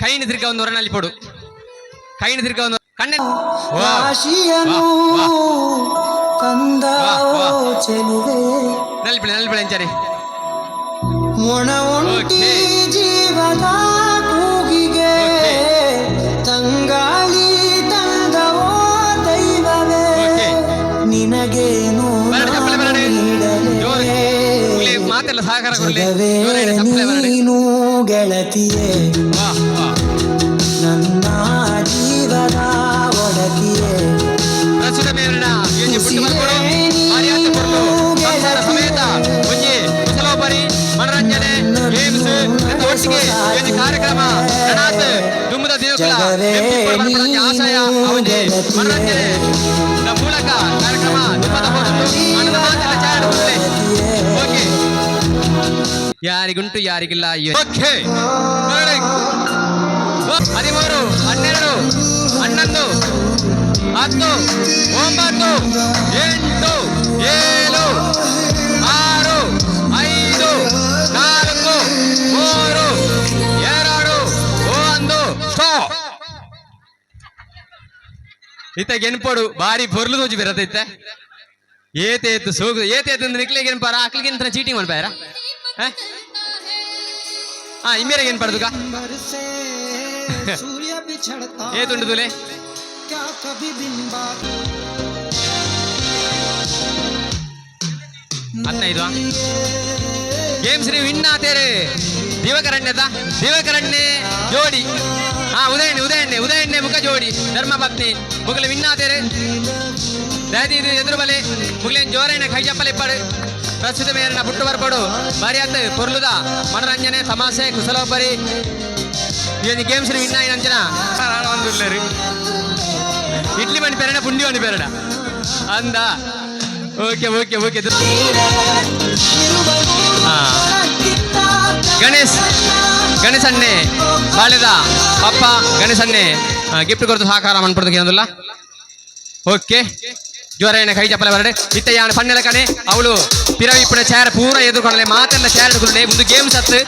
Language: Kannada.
ಕೈನ ತಿರ್ಗ ಒಂದು ಹೊರನಲ್ಲಿ ಪಡು ಕೈನ ತಿರ್ಗ ಒಂದು ಕಣ್ಣ ವಾ ಆಶಿಯನು ವಾ, ಕಂದ ವಾ, ವಾ. ಚೆಲುವೆ ನಲ್ಬಿಳೆ ನಲ್ಬಿಳೆ ಅಂಚಾರಿ ಮೊಣ ಒಂಟಿ Okay. ಜೀವದ ಕೂಗಿಗೆ ತಂಗಾಳಿ ತಂದವೋ ದೈವವೇ Okay. ನಿನಗೇನು ಬರಡೆ ಚಪ್ಪಲೆ ಬರಡೆ ಜೋರು ಇಲ್ಲಿ ನೀಡಲೇ ಮಾತೆಲ್ಲ ಸಹಕಾರ ಕೊಡ್ಲಿ ಜಗವೇ ಜೋರಾಗಿ ಚಪ್ಪಲೆ ಬರಡೆ ನೀನು ಗೆಳತಿಯೇ ವಾ ವಾ ನನ್ನ ಜೀವದ ಒಡತಿಯೇ ಪ್ರಸ್ತುತ ಮೇಲಿನ ಎಂಜಿ ಪುಟ್ಟು ಬರ್ಕೊಡು ಮಾರಿಯಾತ ಕೊರಲು ಸಂಸಾರ ಸಮೇತ ಒಂಜಿ ಕುಶಲೋಪರಿ ಮನರಂಜನೆ ಗೇಮ್ಸ್ ಎಂದು ಒಟ್ಟಿಗೆ ಎಂಜಿ ಕಾರ್ಯಕ್ರಮ ಗಣಾತ್ ದುಮ್ಮದ ದೇವಕುಲ ಬೆಂಕಿ ಆಶಯ ಅವಧಿ ಮನರಂಜನೆ ದ ಮೂಲಕ ಯಾರಿಗುಂಟು, ಯಾರಿಗಿಲ್ಲ ಹದಿಮೂರು, ಹನ್ನೆರಡು, ಹನ್ನೊಂದು, ಹತ್ತು, ಒಂಬತ್ತು, ಎಂಟು, ಏಳು, ಆರು, ಐದು, ನಾಲ್ಕು, ಮೂರು, ಎರಡು, ಒಂದು. ಇತ್ತ ಗೆನ್ಪೋಡು, ಬಾರಿ ಬೊರ್ಲು ತೋಜಿ ಬರತೈತೆ ಏತೇತು ಸೋಗು, ಏತೇತು ಅಂದ್ರೆ ನಿಕ್ಲೆ ಗೆನ್ಪಾರ ಅಕ್ಲಿಗೆ ಎಂತ ಚೀಟಿಂಗ್ ಮಾಡ್ಪಾರ ಹಾ? ಇಮೇರೆ ಏನ್ ಪಡೆದು ಸೂರ್ಯ ಬಿಚಡತಾ ಏ ತುಂಡು ತುಲೆ ಹದಿನೈದು ಗೇಮ್ ಶ್ರೀ ವಿನ್ ತೇರೆ. ದಿವಕರಣ್ಯದ? ದಿವಕರಣ್ಯ ಜೋಡಿ. ಹಾ, ಉದಯಣ್ಣೆ ಉದಯಣ್ಣೆ ಉದಯಣ್ಣೆ ಮುಖ ಜೋಡಿ. ಧರ್ಮ ಭಕ್ತಿ. ಮುಗಲು ವಿನ್ ಆತೇರೆ ದಾದಿ ಎದುರು ಬಲೆ ಮುಗಲೇನ್ ಜೋರೇನ ಕೈ ಚಪ್ಪಲೆ ಇಪ್ಪಾಡು. ಪ್ರಸ್ತುತ ಮೇಲಿನ ಪುಟ್ಟು ಬರ್ಪಡು ಬಾರಿ ಆತ ಪೊರ್ಲುದ ಮನರಂಜನೆ ತಮಾಷೆ ಕುಶಲೋಪರಿ ಇವನು ಗೇಮ್ಸ್ ವಿನ್ ಆಯ್ನ ಅಂಚನ ಒಂದು ರೀ ಇಡ್ಲಿ ಮಣಿ ಪೇರಣ ಪುಂಡಿ ಮಣಿ ಪೇರಣ ಅಂದ ಓಕೆ ಓಕೆ ಓಕೆ ಹಾ ಗಣೇಶ್ ಗಣೇಶನ್ನೇ ಬಾಳೆದ ಪಪ್ಪ ಗಣೇಶನ್ನೇ ಗಿಫ್ಟ್ ಕೊಡ್ತು ಸಹಕಾರ ಮನ್ಪಡ್ದು ಏನಲ್ಲ ಓಕೆ ಜ್ವರ ಕೈ ಚಪ್ಪಲ ಬರಡೆ ಇತ್ತ ಯಾಣ ಪಣ್ಣೆಲ ಕಣೆ ಅವಳು పిరవి ఇప్పుడు చేర పూర ఎదుర్కొనలే మాత్రం చేరడుకునే ముందు గేమ్ సత్తు